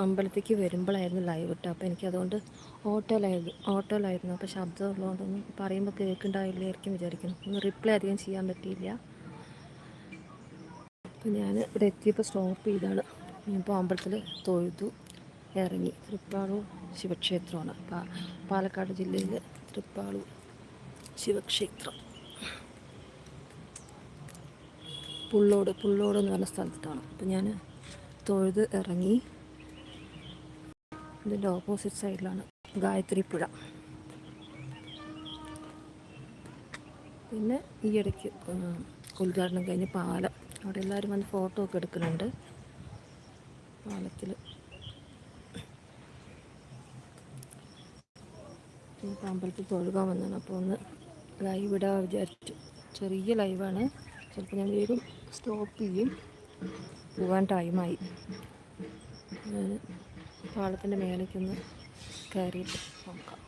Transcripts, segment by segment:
അമ്പലത്തേക്ക് വരുമ്പോഴായിരുന്നു live ഇട്ടത്. അപ്പോൾ എനിക്കതുകൊണ്ട് ഓട്ടോയിലായിരുന്നു ഓട്ടോയിലായിരുന്നു അപ്പോൾ ശബ്ദം ഉള്ളതുകൊണ്ടൊന്നും പറയുമ്പോൾ കേൾക്കുന്നുണ്ടാവില്ലായിരിക്കും വിചാരിക്കുന്നു. ഒന്ന് റിപ്ലൈ അധികം ചെയ്യാൻ പറ്റിയില്ല. അപ്പോൾ ഞാൻ ഇവിടെ എത്തിയപ്പോൾ സ്റ്റോപ്പ് ചെയ്താണ്. ഇപ്പോൾ അമ്പലത്തിൽ തൊഴുതു ഇറങ്ങി. തൃപ്പാളൂർ ശിവക്ഷേത്രമാണ്. പാലക്കാട് ജില്ലയിൽ തൃപ്പാളൂർ ശിവക്ഷേത്രം. പുള്ളോട് പുള്ളോട് എന്ന് പറഞ്ഞ സ്ഥലത്താണ്. അപ്പം ഞാൻ തൊഴുത് ഇറങ്ങി. ഇതിന്റെ ഓപ്പോസിറ്റ് സൈഡിലാണ് ഗായത്രി പുഴ. പിന്നെ ഈ ഇടയ്ക്ക് ഉദ്ഘാടനം കഴിഞ്ഞ് പാലം. അവിടെ എല്ലാവരും വന്ന് ഫോട്ടോ ഒക്കെ എടുക്കുന്നുണ്ട്. പാലത്തിൽ അമ്പലത്തിൽ തൊഴുകാൻ വന്നതാണ്. അപ്പോൾ ഒന്ന് ലൈവ് ഇടാൻ വിചാരിച്ചു. ചെറിയ ലൈവാണ് ചിലപ്പോൾ ഞാൻ വേഗം സ്റ്റോപ്പ് ചെയ്യും. പോകാൻ ടൈമായി പാളത്തിന്റെ മേലേക്കൊന്ന് കയറിയിട്ട് നോക്കാം.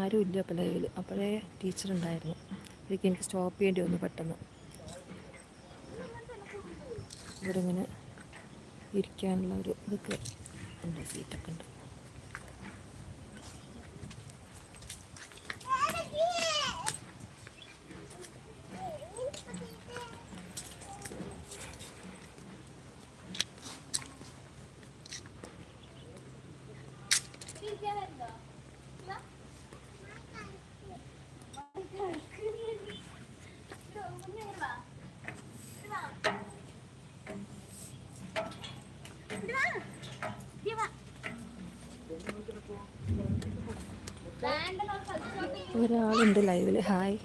ആരും ഇല്ല അപ്പോൾ ലൈവിൽ അപ്പോഴേ ടീച്ചർ ഉണ്ടായിരുന്നു. എനിക്ക് എനിക്ക് സ്റ്റോപ്പ് ചെയ്യേണ്ടി വന്നു പെട്ടെന്ന്. ഇവരിങ്ങനെ ഇരിക്കാനുള്ള ഒരു ഇതൊക്കെ ഉണ്ട് സീറ്റൊക്കെ ഉണ്ട്. ഒരാളുണ്ട് ലൈവിൽ ഹായ്.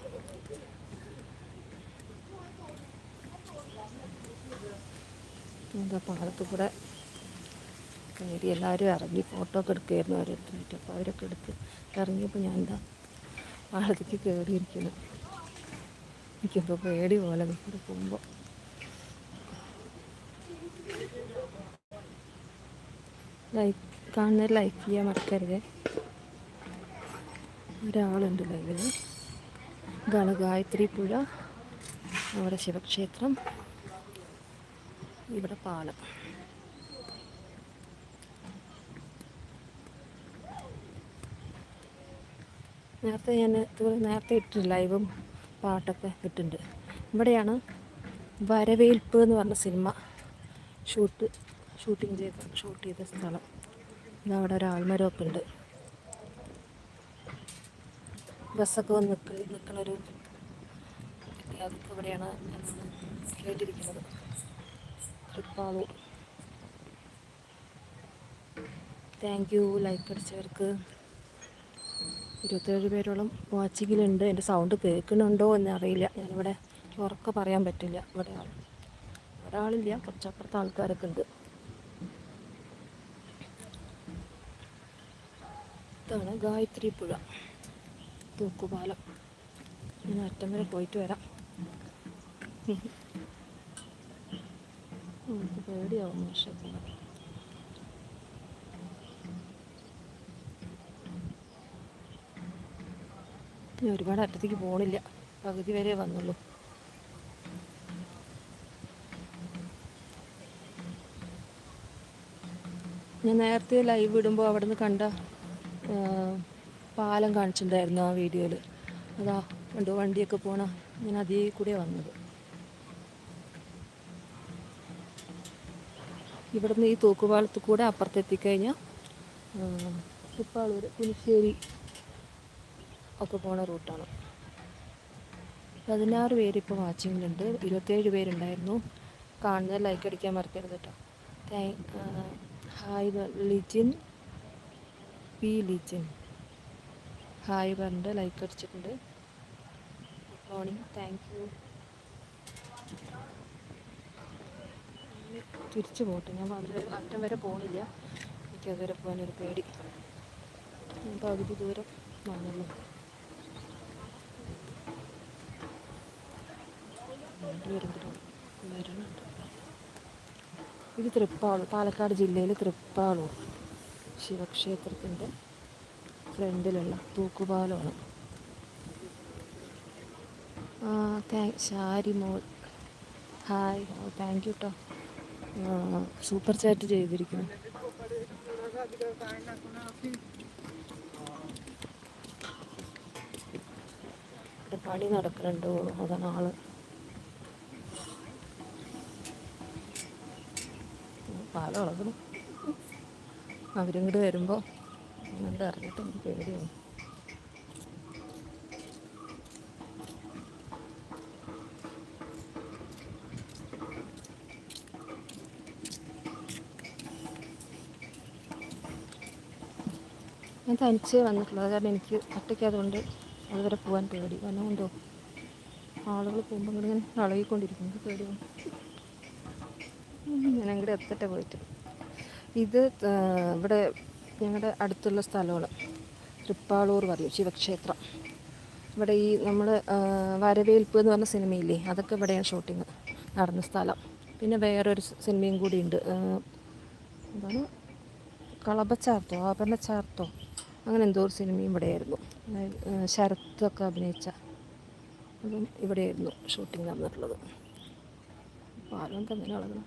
എന്താ പാടത്ത് കൂടെ കയറി എല്ലാവരും ഇറങ്ങി ഫോട്ടോ ഒക്കെ എടുക്കുകയായിരുന്നു ഓരോരുത്തരായിട്ട് അപ്പോൾ അവരൊക്കെ എടുത്ത് ഇറങ്ങിയപ്പോൾ ഞാൻ എന്താ പാടത്തേക്ക് കയറിയിരിക്കുന്നു. എനിക്കെന്തോ പേടി പോലെ ഇവിടെ പോകുമ്പോൾ ലൈക്ക് കാണുന്നവർ ലൈക്ക് ചെയ്യാൻ മറക്കരുത്. ഒരാളുണ്ട് ലൈവിൽ ഇതാണ് ഗായത്രി പുഴ അവിടെ ശിവക്ഷേത്രം. ഇവിടെ പാലം. നേരത്തെ ഞാൻ നേരത്തെ ഇട്ടിട്ടുണ്ട് ലൈവും പാട്ടൊക്കെ ഇട്ടിട്ടുണ്ട്. ഇവിടെയാണ് വരവേൽപ്പ് എന്ന് പറഞ്ഞ സിനിമ ഷൂട്ട് ഷൂട്ടിങ് ചെയ്ത ഷൂട്ട് ചെയ്ത സ്ഥലം. ഇതവിടെ ഒരു ആൽമരമൊക്കെ ഉണ്ട്. ബസ്സൊക്കെ വന്ന് നിൽക്ക നിൽക്കണൊരു അതൊക്കെ ഇവിടെയാണ് കേട്ടിരിക്കുന്നത്. തൃപ്പാളൂർ താങ്ക് യു ലൈക്ക് അടിച്ചവർക്ക്. ഇരുപത്തേഴ് പേരോളം വാച്ചിങ്ങിലുണ്ട്. എന്റെ സൗണ്ട് കേൾക്കുന്നുണ്ടോ എന്ന് അറിയില്ല ഞാനിവിടെ ഉറക്കെ പറയാൻ പറ്റില്ല. ഇവിടെ ആൾ ഒരാളില്ല കുറച്ചപ്പുറത്ത് ആൾക്കാരൊക്കെ ഉണ്ട്. ഇതാണ് ഗായത്രി പുഴ തൂക്കുപാലം. ഞാൻ അറ്റം വരെ പോയിട്ട് വരാം. നമുക്ക് പേടിയാവും പക്ഷേ ഞാൻ ഒരുപാട് അറ്റത്തേക്ക് പോകണില്ല പകുതി വരെ വന്നുള്ളൂ. ഞാൻ നേരത്തെ ലൈവ് ഇടുമ്പോൾ അവിടെ നിന്ന് കണ്ട പാലം കാണിച്ചിട്ടുണ്ടായിരുന്നു ആ വീഡിയോയിൽ. അതാ കണ്ടു വണ്ടിയൊക്കെ പോണ ഞാൻ അതേ കൂടെ വന്നത്. ഇവിടുന്ന് ഈ തൂക്കുപാലത്ത് കൂടെ അപ്പുറത്തെത്തിക്കഴിഞ്ഞാൽ ഉപ്പാളൂർ പുലിശ്ശേരി ഒക്കെ പോണ റൂട്ടാണ്. പതിനാറ് പേര് ഇപ്പോൾ വാച്ചിങ്ങിലുണ്ട് ഇരുപത്തേഴ് പേരുണ്ടായിരുന്നു. കാണുന്നത് ലൈക്ക് അടിക്കാൻ മറക്കരുത് കേട്ടോ. Thank hi Lijin P Lijin. Hi പറഞ്ഞിട്ട് ലൈക്ക് അടിച്ചിട്ടുണ്ട്. ഗുഡ് മോർണിംഗ് താങ്ക് യു തിരിച്ചു പോട്ടെ ഞാൻ വളരെ അറ്റം വരെ പോകണില്ല എനിക്ക് അതുവരെ പോകാനൊരു പേടി. പകുതി ദൂരം വന്നുള്ളൂ ഇത് തൃപ്പാളൂർ പാലക്കാട് ജില്ലയിൽ തൃപ്പാളൂർ ശിവക്ഷേത്രത്തിന്റെ ഫ്രണ്ടിലുള്ള തൂക്കുപാലമാണ്. ഷാരി മോൾ. ഹായ് താങ്ക് യു കേട്ടോ സൂപ്പർ ചാറ്റ് ചെയ്തിരിക്കുന്നു. പണി നടക്കുന്നുണ്ട് അതാണ് ആൾ. പാലം അവരും അവരിങ്ങോട്ട് വരുമ്പോൾ അങ്ങോട്ട് അറിഞ്ഞിട്ട് എനിക്ക് പേടിയാണ് ഞാൻ തനിച്ചേ വന്നിട്ടുള്ളത് കാരണം എനിക്ക് ഒറ്റയ്ക്ക് അതുകൊണ്ട് അതുവരെ പോകാൻ പേടി. കാരണം കൊണ്ടോ ആളുകൾ പോകുമ്പോൾ ഇങ്ങനെ ഇങ്ങനെ ഇളകിക്കൊണ്ടിരിക്കും. എനിക്ക് പേടിയാണ് ഞാൻ അങ്ങോട്ട് എത്തട്ടെ പോയിട്ട്. ഇത് ഇവിടെ ഞങ്ങളുടെ അടുത്തുള്ള സ്ഥലമാണ് തൃപ്പാളൂർ പറയും ശിവക്ഷേത്രം. ഇവിടെ ഈ നമ്മൾ വരവേൽപ്പ് എന്ന് പറഞ്ഞ സിനിമയില്ലേ അതൊക്കെ ഇവിടെയാണ് ഷൂട്ടിങ് നടന്ന സ്ഥലം. പിന്നെ വേറൊരു സിനിമയും കൂടിയുണ്ട് എന്താണ്? കളഭച്ചാർത്തോ ആഭരണച്ചാർത്തോ അങ്ങനെ എന്തോ ഒരു സിനിമയും ഇവിടെയായിരുന്നു. ശരത്തൊക്കെ അഭിനയിച്ച അതും ഇവിടെയായിരുന്നു ഷൂട്ടിംഗ് നടന്നിട്ടുള്ളത്. പാലം തന്നെ കളകണം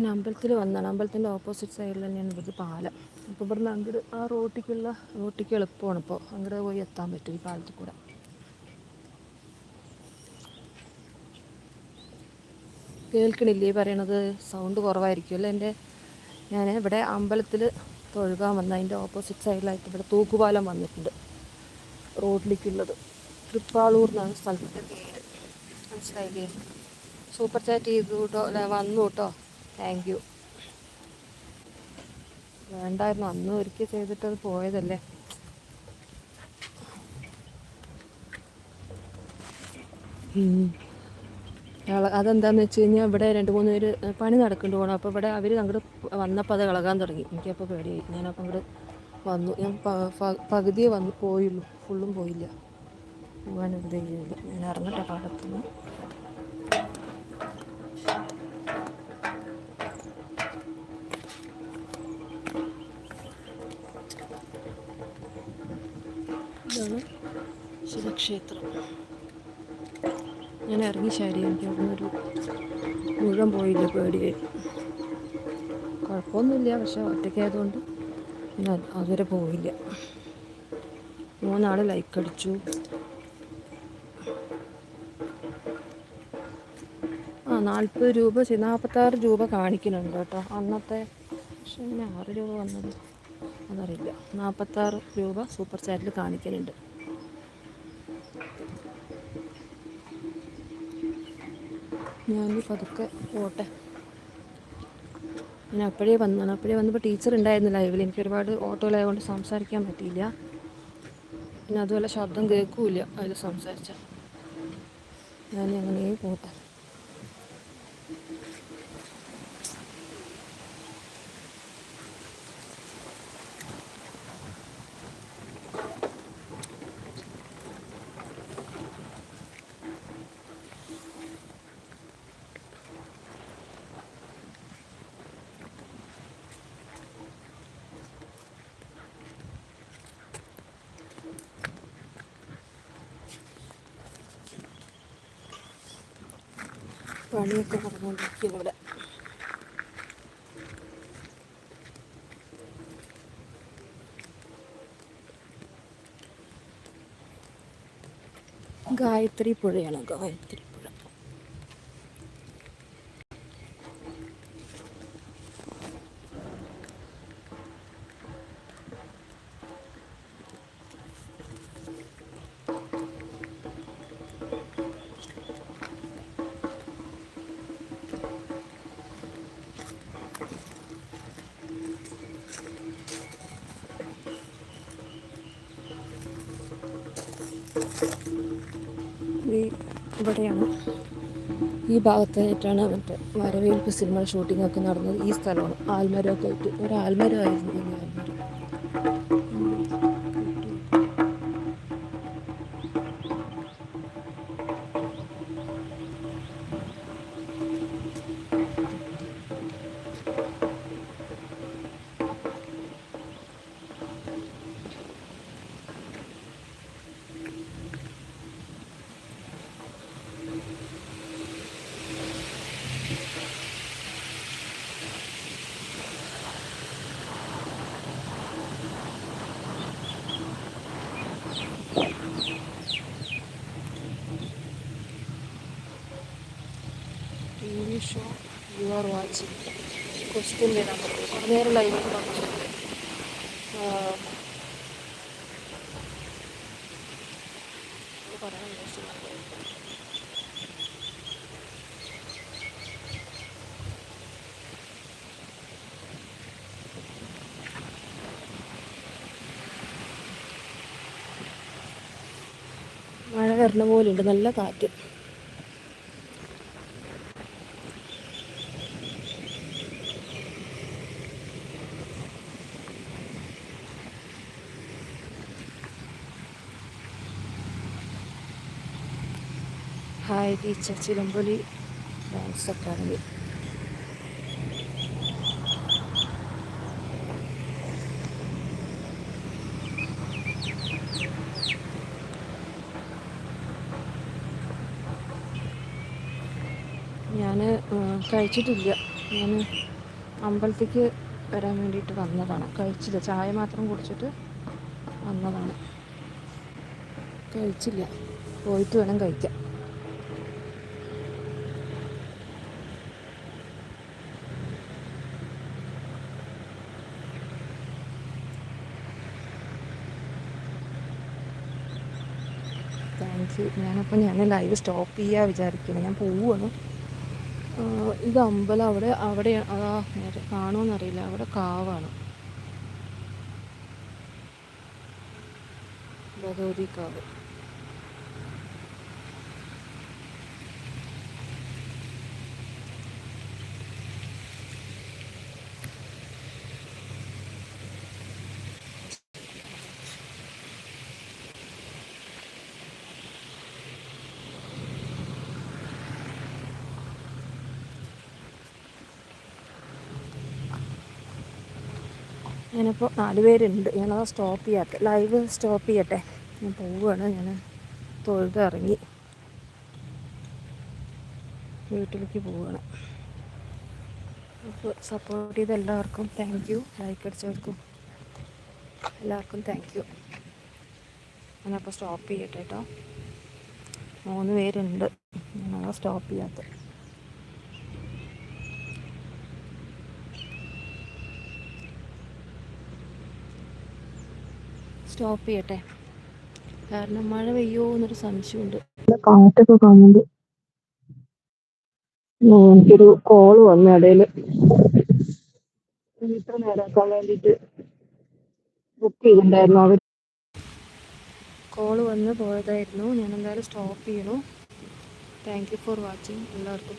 പിന്നെ അമ്പലത്തിൽ വന്നാണ്. അമ്പലത്തിന്റെ ഓപ്പോസിറ്റ് സൈഡിൽ തന്നെയാണ് ഇവിടുത്തെ പാലം. അപ്പോൾ ഇവിടുന്ന് അങ്ങോട്ട് ആ റോട്ടിക്കുള്ള റോട്ടിക്ക് എളുപ്പമാണ് ഇപ്പോൾ അങ്ങോട്ട് പോയി എത്താൻ പറ്റും ഈ പാലത്തിൽ കൂടെ. കേൾക്കണില്ലേ പറയണത്? സൗണ്ട് കുറവായിരിക്കും അല്ലേ എന്റെ? ഞാൻ ഇവിടെ അമ്പലത്തിൽ തൊഴുകാൻ വന്ന അതിന്റെ ഓപ്പോസിറ്റ് സൈഡിലായിട്ട് ഇവിടെ തൂക്കുപാലം വന്നിട്ടുണ്ട്. റോഡിലേക്കുള്ളത്. തൃപ്പാളൂർ എന്നാണ് സ്ഥലത്തിന്റെ പേര്. മനസ്സിലായില്ലേ? സൂപ്പർ ചാറ്റ് ചെയ്തു കേട്ടോ വന്നു കേട്ടോ താങ്ക് യു വേണ്ടായിരുന്നു. അന്ന് ഒരിക്കൽ ചെയ്തിട്ട് അത് പോയതല്ലേ? അതെന്താണെന്ന് വെച്ച് കഴിഞ്ഞാൽ ഇവിടെ രണ്ട് മൂന്ന് പേര് പണി നടക്കേണ്ടി പോകണം അപ്പോൾ ഇവിടെ അവർ അങ്ങോട്ട് വന്നപ്പോൾ അത് ഇളകാൻ തുടങ്ങി. എനിക്കപ്പോൾ പേടിയായി. ഞാനപ്പോൾ അങ്ങോട്ട് വന്നു. ഞാൻ പകുതിയെ വന്ന് പോയുള്ളൂ. ഫുള്ളും പോയില്ല. പോകാൻ എന്ത് ചെയ്യില്ല ഞാൻ ഇറങ്ങട്ടെ പാടത്തുനിന്ന് ഇതാണ് ശിവക്ഷേത്രം. ഞാൻ ഇറങ്ങി ശരി എനിക്ക് അവിടുന്ന് ഒരു മുഴുവൻ പോയില്ല പേടിയായി. കുഴപ്പമൊന്നുമില്ല പക്ഷെ ഒറ്റയ്ക്കായതുകൊണ്ട് ഞാൻ അത് അതുവരെ പോയില്ല. മൂന്നാൾ ലൈക്ക് അടിച്ചു. ആ നാൽപ്പത് രൂപ നാൽപ്പത്താറ് രൂപ കാണിക്കുന്നുണ്ട് കേട്ടോ. അന്നത്തെ പക്ഷെ ഇങ്ങനെ ആറ് രൂപ വന്നത്. അതറിയില്ല. നാൽപ്പത്താറ് രൂപ സൂപ്പർ ചാറ്റിൽ കാണിക്കലുണ്ട്. ഞാൻ പതുക്കെ പോട്ടെ. ഞാൻ അപ്പോഴേ വന്നാണ് അപ്പോഴേ വന്നപ്പോൾ ടീച്ചർ ഉണ്ടായിരുന്നു ലൈവിൽ എനിക്ക് ഒരുപാട് ഓട്ടോയിലായതുകൊണ്ട് സംസാരിക്കാൻ പറ്റിയില്ല. പിന്നെ അതുപോലെ ശബ്ദം കേൾക്കൂല അതിൽ സംസാരിച്ച. ഞാൻ അങ്ങനെ പോട്ടെ. പണിയൊക്കെ നടന്നുകൊണ്ടിരിക്കുന്നു ഇവിടെ. ഗായത്രി പുഴയാണ് ഗായത്രി. ഇവിടെയാണ്. ഈ ഭാഗത്തായിട്ടാണ് മറ്റേ വരവേൽപ്പ് സിനിമ ഷൂട്ടിംഗ് ഒക്കെ നടന്നത്. ഈ സ്ഥലമാണ്. ആൽമരമൊക്കെ ആയിട്ട്. ഒരു ആൽമരമായിരുന്നു ഈ ആൽമരം. ക്വസ്റ്റ്യൻ തരാൻ പറ്റും കുറേ നേരം പറയാൻ ഉദ്ദേശിക്കുന്നത് മഴ വരണ പോലെയുണ്ട് നല്ല കാറ്റ്. Hi teacher Chilamboli dance academy. ഞാൻ കഴിച്ചിട്ടില്ല. ഞാൻ അമ്പലത്തേക്ക് വരാൻ വേണ്ടിയിട്ട് വന്നതാണ്. കഴിച്ചില്ല. ചായ മാത്രം കുടിച്ചിട്ട് വന്നതാണ്. കഴിച്ചില്ല. പോയിട്ട് വേണം കഴിക്കാൻ. താങ്ക് യു ഞാനപ്പോൾ ഞാൻ ലൈവ് സ്റ്റോപ്പ് ചെയ്യാൻ വിചാരിക്കുന്നത് ഞാൻ പോവുകയാണ് ഇത് അമ്പലം അവിടെ അവിടെ കാണുമെന്നറിയില്ല അവിടെ കാവാണ്. ഭഗവതി കാവ്. ഞാനിപ്പോൾ നാല് പേരുണ്ട്. ഞാനത് സ്റ്റോപ്പ് ചെയ്യാത്ത. ലൈവ് സ്റ്റോപ്പ് ചെയ്യട്ടെ. ഞാൻ പോവുകയാണ് ഞാൻ തൊഴുത് ഇറങ്ങി. വീട്ടിലേക്ക് പോവുകയാണ് അപ്പോൾ സപ്പോർട്ട് ചെയ്ത എല്ലാവർക്കും താങ്ക് യു ലൈക്ക് അടിച്ചവർക്കും എല്ലാവർക്കും താങ്ക് യു ഞാനപ്പോൾ സ്റ്റോപ്പ് ചെയ്യട്ടെ കേട്ടോ മൂന്ന് പേരുണ്ട്. ഞാനത് സ്റ്റോപ്പ് ചെയ്യാത്ത. സ്റ്റോപ്പ് ചെയ്യട്ടെ. കാരണം മഴ പെയ്യോ എന്നൊരു സംശയമുണ്ട്. കാറ്റൊക്കെ കാണുന്നുണ്ട്. എനിക്കൊരു കോൾ വന്നു ഇടയിൽ ഇത്ര നേരാക്കാൻ വേണ്ടിട്ട് ബുക്ക് ചെയ്തിട്ടുണ്ടായിരുന്നു അവർ. കോൾ വന്ന് പോയതായിരുന്നു. ഞാൻ എന്തായാലും സ്റ്റോപ്പ് ചെയ്യണു. താങ്ക് യു ഫോർ വാച്ചിങ് എല്ലാവർക്കും